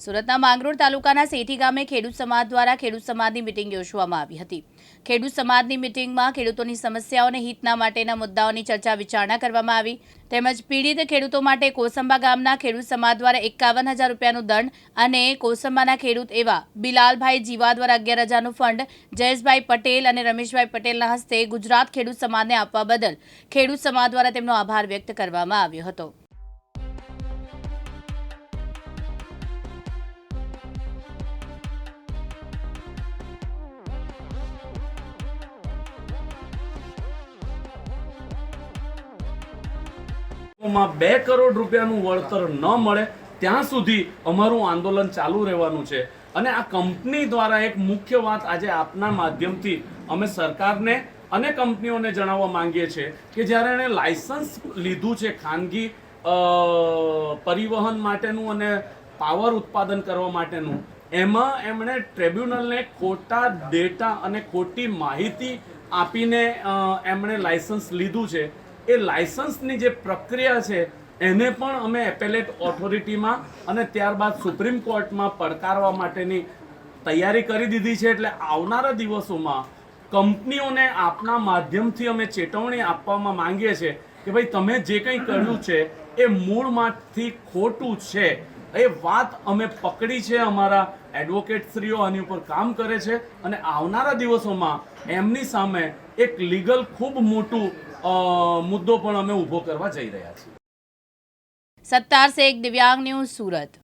સુરતના માંગરોળ તાલુકાના સેઠી ગામે ખેડૂત સમાજ દ્વારા ખેડૂત સમાજની મિટિંગ યોજવામાં આવી હતી. ખેડૂત સમાજની મિટિંગમાં ખેડૂતોની સમસ્યાઓ અને હિતના માટેના મુદ્દાઓની ચર્ચા વિચારણા કરવામાં આવી. તેમજ પીડિત ખેડૂતો માટે કોસંબા ગામના ખેડૂત સમાજ દ્વારા એકાવન હજાર રૂપિયાનું દંડ અને કોસંબાના ખેડૂત એવા બિલાલભાઈ જીવા દ્વારા અગિયાર હજારનું ફંડ, જયેશભાઈ પટેલ અને રમેશભાઈ પટેલના હસ્તે ગુજરાત ખેડૂત સમાજને આપવા બદલ ખેડૂત સમાજ દ્વારા તેમનો આભાર વ્યક્ત કરવામાં આવ્યો હતો. માં બે કરોડ રૂપિયાનું વળતર ન મળે, ત્યાં સુધી અમારું આંદોલન ચાલુ રહેવાનું છે. અને આ કંપની દ્વારા એક મુખ્ય વાત આજે આપના માધ્યમથી અમે સરકારને અને કંપનીઓને જણાવવા માંગીએ છીએ કે જ્યારે એણે લાયસન્સ લીધું છે ખાનગી પરિવહન માટેનું અને પાવર ઉત્પાદન કરવા માટેનું, એમાં એમણે ટ્રિબ્યુનલને ખોટા ડેટા અને ખોટી માહિતી આપીને એમણે લાયસન્સ લીધું છે. એ લાયસન્સની જે પ્રક્રિયા છે, એને પણ અમે એપેલેટ ઓથોરિટીમાં અને ત્યારબાદ સુપ્રીમ કોર્ટમાં પડકારવા માટેની તૈયારી કરી દીધી છે. એટલે આવનારા દિવસોમાં કંપનીઓને આપના માધ્યમથી અમે ચેતવણી આપવામાં માંગીએ છીએ કે ભાઈ, તમે જે કંઈ કર્યું છે, એ મૂળમાંથી ખોટું છે. એ વાત અમે પકડી છે અમારા એડવોકેટશ્રીઓ આની ઉપર કામ કરે છે. અને આવનારા દિવસોમાં એમની સામે એક લીગલ ખૂબ મોટું મુદ્દો પણ અમે ઊભો કરવા જઈ રહ્યા છીએ. સત્તાર શેખ દિવ્યાંગ ન્યૂઝ સુરત.